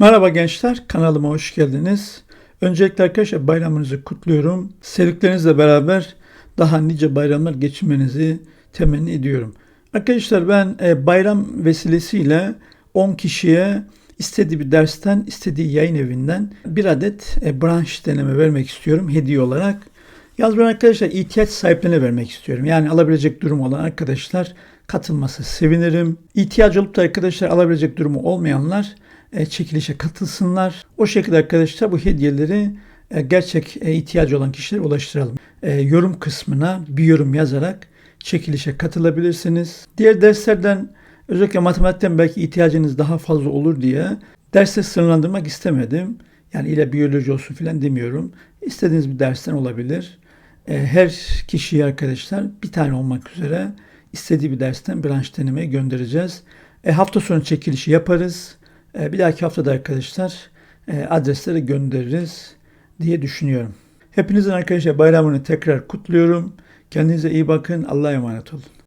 Merhaba gençler, kanalıma hoş geldiniz. Öncelikle arkadaşlar bayramınızı kutluyorum. Sevdiklerinizle beraber daha nice bayramlar geçirmenizi temenni ediyorum. Arkadaşlar ben e, bayram vesilesiyle 10 kişiye istediği bir dersten, istediği yayın evinden bir adet e, branş deneme vermek istiyorum hediye olarak. Yalnız ben arkadaşlar ihtiyaç sahiplerine vermek istiyorum. Yani alabilecek durum olan arkadaşlar katılması sevinirim. İhtiyacı olup da arkadaşlar alabilecek durumu olmayanlar e, çekilişe katılsınlar. O şekilde arkadaşlar bu hediyeleri e, gerçek e, ihtiyacı olan kişilere ulaştıralım. E, yorum kısmına bir yorum yazarak çekilişe katılabilirsiniz. Diğer derslerden özellikle matematikten belki ihtiyacınız daha fazla olur diye derse sınırlandırmak istemedim. Yani ile biyoloji olsun filan demiyorum. İstediğiniz bir dersten olabilir. E, her kişiye arkadaşlar bir tane olmak üzere istediği bir dersten branş denemeye göndereceğiz. E, hafta sonu çekilişi yaparız. E, bir dahaki haftada arkadaşlar e, adresleri göndeririz diye düşünüyorum. Hepinizin arkadaşlar bayramını tekrar kutluyorum. Kendinize iyi bakın. Allah'a emanet olun.